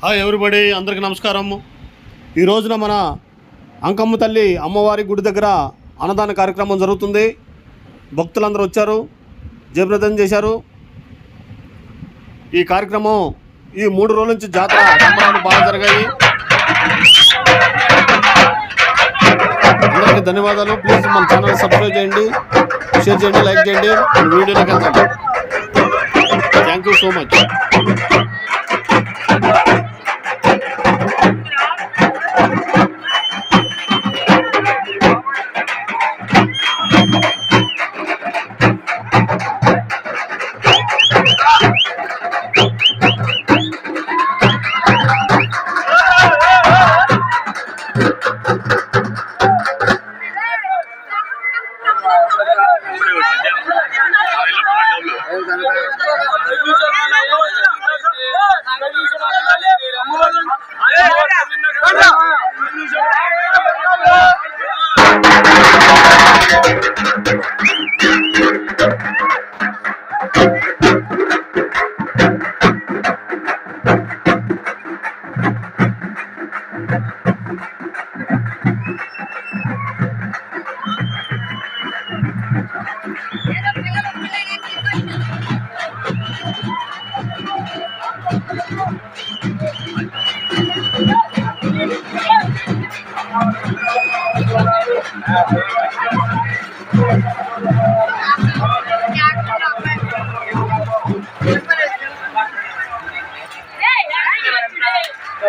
Hi everybody అందరికి నమస్కారం. ఈ రోజున మన అంకమ్మ తల్లి అమ్మవారి గుడి దగ్గర అన్నదాన కార్యక్రమం జరుగుతుంది. భక్తులందరూ వచ్చారు జయప్రదం చేశారు. ఈ కార్యక్రమం ఈ మూడు రోజుల నుంచి జాతర సంబరాలు బాగా జరిగాయి. అందరికీ ధన్యవాదాలు. ప్లీజ్ మన ఛానల్ సబ్స్క్రైబ్ చేయండి షేర్ చేయండి లైక్ చేయండి. వీడియోలోకి వెళ్తాం Come on.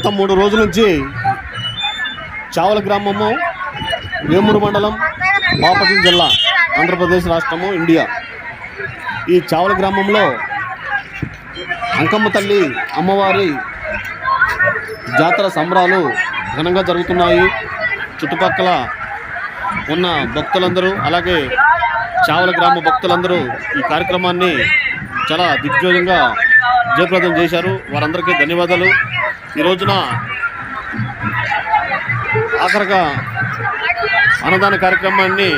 గత మూడు రోజుల నుంచి చావల గ్రామము వేమూరు మండలం బాపట్ల జిల్లా ఆంధ్రప్రదేశ్ రాష్ట్రము ఇండియా. ఈ చావల గ్రామంలో అంకమ్మ తల్లి అమ్మవారి జాతర సంబరాలు ఘనంగా జరుగుతున్నాయి. చుట్టుపక్కల ఉన్న భక్తులందరూ అలాగే చావల గ్రామ భక్తులందరూ ఈ కార్యక్రమాన్ని చాలా దిగ్విజయంగా జయప్రదం చేశారు. వారందరికీ ధన్యవాదాలు. ఈ రోజున ఆఖరిగా అన్నదాన కార్యక్రమాన్ని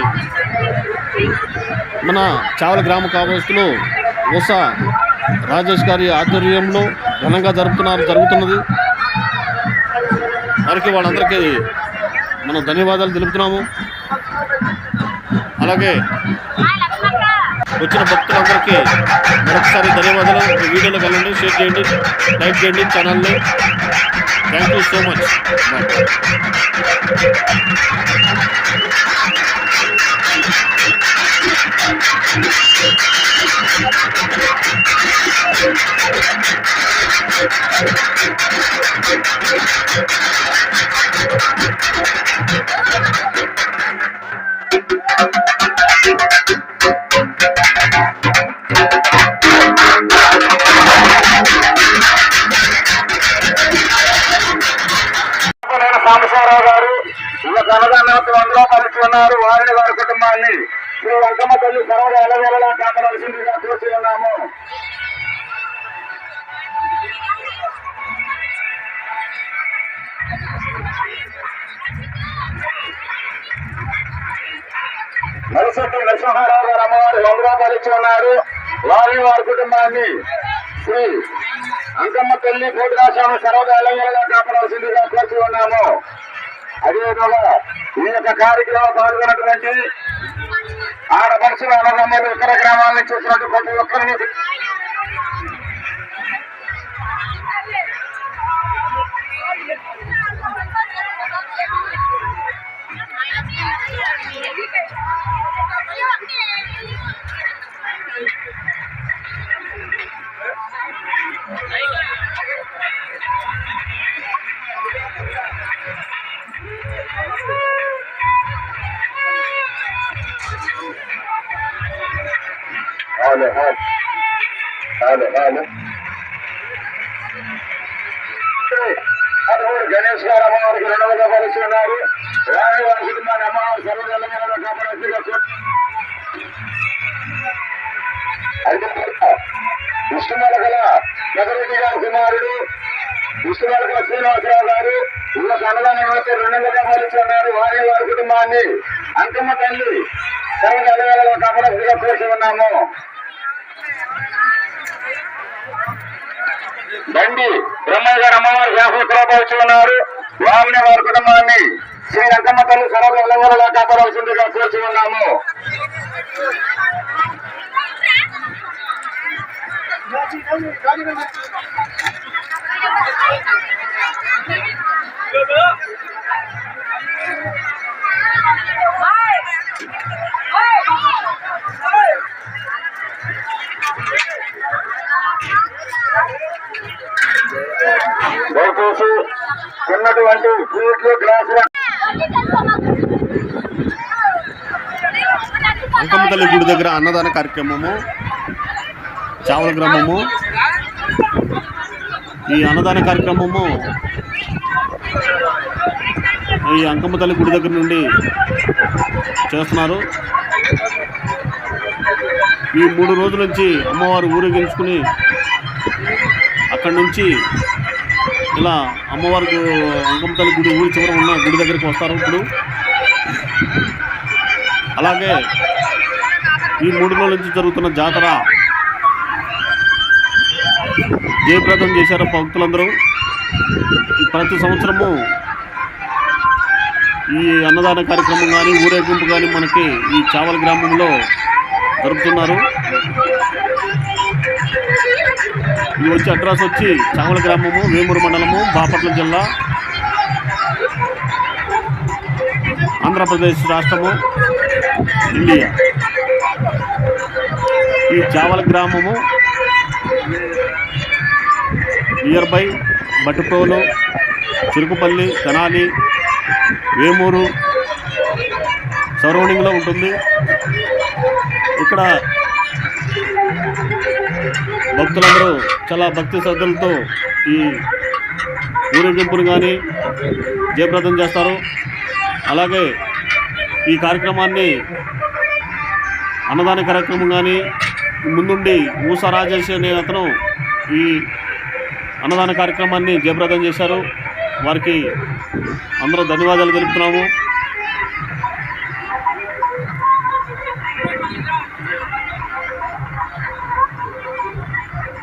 మన చావల గ్రామ కావస్తులు ఉష రాజేష్ గారి ఆధ్వర్యంలో ఘనంగా జరుపుతున్నారు జరుగుతున్నది. వారికి వాళ్ళందరికీ మనం ధన్యవాదాలు తెలుపుతున్నాము. అలాగే వచ్చిన భక్తులందరికీ మరొకసారి ధన్యవాదాలు. ఈ వీడియోలో వెళ్ళండి షేర్ చేయండి లైక్ చేయండి ఛానల్ని. Thank you so much bye ఈ యొక్క కలిసి ఉన్నారు. వారిని వారి కుటుంబాన్ని శ్రీ వెంకమ్మ తల్లి సర్వద ఎలవేళలా కాపాడాల్సిందిగా చూసి ఉన్నాము నరసెట్టి నరసింహారావు గారు అమ్మవారు వంద రూపాయలు ఉన్నారు వారిని వారి కుటుంబాన్ని శ్రీ అంకమ్మ తల్లి కోటిరాస్వామి సర్వదా ఎల్లవేళలా కాపాడాల్సిందిగా కోరుతూ ఉన్నాము. అదేవిధంగా ఈ యొక్క కార్యక్రమం పాల్గొన్నటువంటి ఆడపడుచుల అన్నదమ్ములు ఇతర గ్రామాల నుంచి వచ్చినట్టు ప్రతి ఒక్కరిని హలో హలో హలో అటువంటి గణేష్ గారు అమ్మవారికి రెండు వందల కలిసి ఉన్నారు వారి కుటుంబాన్ని అమ్మవారి సర్వజలంగా కాపాడేట్టుగా కోరు- అదేవిధంగా గల జగరెడ్డి గారి కుమారుడు విష్ణుమల గల శ్రీనివాసరావు గారు ఇళ్ళ అన్నదానం అయితే రెండు వందల రూపాయలు ఉన్నారు. వారి వారి కుటుంబాన్ని అంకమ్మ తల్లి సర్వజలంగా కాపాడేట్టుగా కోరుతూ ఉన్నాము బండి అమ్మాయి గారు అమ్మవారు శాసనసభ రూపాయలు ఉన్నారు వారిని వారి కుటుంబాన్ని శ్రీ రంగమ్మ తల్లి సర్వ ఎల్లవరలా కాపాడాల్సిందిగా కోరుచు ఉన్నాము. దయచేసి ఉన్నటువంటి స్వీట్లు గ్లాసులు అంకమ్మ తల్లి గుడి దగ్గర అన్నదాన కార్యక్రమము చావల గ్రామము. ఈ అన్నదాన కార్యక్రమము ఈ అంకమ్మ తల్లి గుడి దగ్గర నుండి చేస్తున్నారు. ఈ మూడు రోజుల నుంచి అమ్మవారు ఊరేగించుకుని అక్కడి నుంచి ఇలా అమ్మవారికి అంకమ్మ గుడి ఊరి చివర ఉన్న గుడి దగ్గరికి వస్తారు ఇప్పుడు. అలాగే ఈ మూడు రోజుల నుంచి జరుగుతున్న జాతర జయప్రదం చేశారు భక్తులందరూ. ప్రతి సంవత్సరము ఈ అన్నదాన కార్యక్రమం కానీ ఊరేగింపు కానీ మనకి ఈ చావల గ్రామంలో జరుపుతున్నారు. ఇది వచ్చి అడ్రస్ వచ్చి చావల గ్రామము వేమూరు మండలము బాపట్ల జిల్లా ఆంధ్రప్రదేశ్ రాష్ట్రము ఇండియా. ఈ చావల గ్రామము నియర్ బై బట్టుకోలు చిరుకుపల్లి తెనాలి వేమూరు సరౌండింగ్లో ఉంటుంది. ఇక్కడ భక్తులందరూ చాలా భక్తి శ్రద్ధలతో ఈ ఊరేగింపును కానీ జయప్రదం చేస్తారు. అలాగే ఈ కార్యక్రమాన్ని అన్నదాన కార్యక్రమం కానీ ముందుండి మూసా రాజేష్ అనే అతను ఈ అన్నదాన కార్యక్రమాన్ని జయప్రదం చేశారు. వారికి అందరూ ధన్యవాదాలు తెలుపుతున్నాము.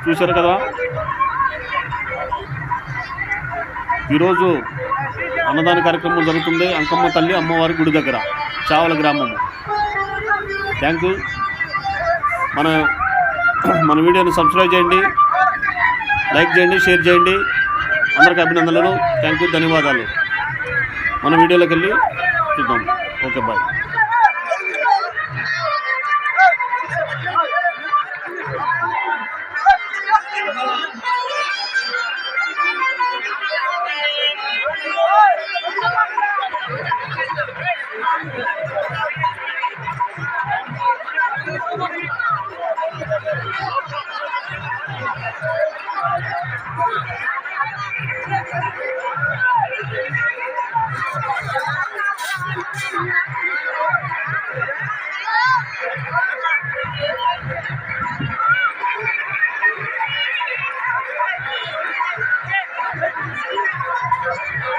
చూశారు కదా? ఈరోజు అన్నదాన కార్యక్రమం జరుగుతుంది. అంకమ్మ తల్లి అమ్మవారి గుడి దగ్గర చావల గ్రామము. థ్యాంక్ యూ మన మన వీడియోని సబ్స్క్రైబ్ చేయండి. లైక్ చేయండి షేర్ చేయండి. అందరికి అభినందనలు. థ్యాంక్ యూ ధన్యవాదాలు. మన వీడియోలోకి వెళ్ళి చూద్దాం. Okay bye Thank you.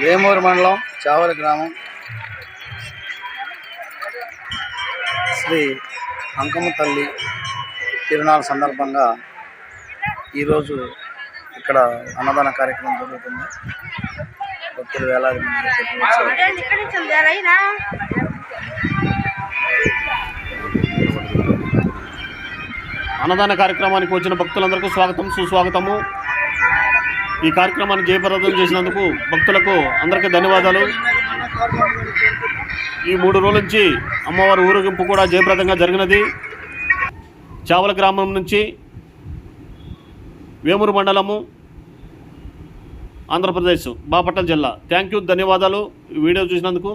Vemuru మండలం చావల గ్రామం. శ్రీ అంకమ్మ తల్లి తిరునాళ్ళ సందర్భంగా ఈరోజు ఇక్కడ అన్నదాన కార్యక్రమం జరుగుతుంది. భక్తులు వేలాది అన్నదాన కార్యక్రమానికి వచ్చిన భక్తులందరికీ స్వాగతం సుస్వాగతము. ఈ కార్యక్రమాన్ని జయప్రదం చేసినందుకు భక్తులకు అందరికీ ధన్యవాదాలు. ఈ మూడు రోజుల నుంచి అమ్మవారి ఊరేగింపు కూడా జయప్రదంగా జరిగినది. చావల గ్రామం నుంచి వేమూరు మండలము ఆంధ్రప్రదేశ్ బాపట్ల జిల్లా. థ్యాంక్ యూ ధన్యవాదాలు. ఈ వీడియో చూసినందుకు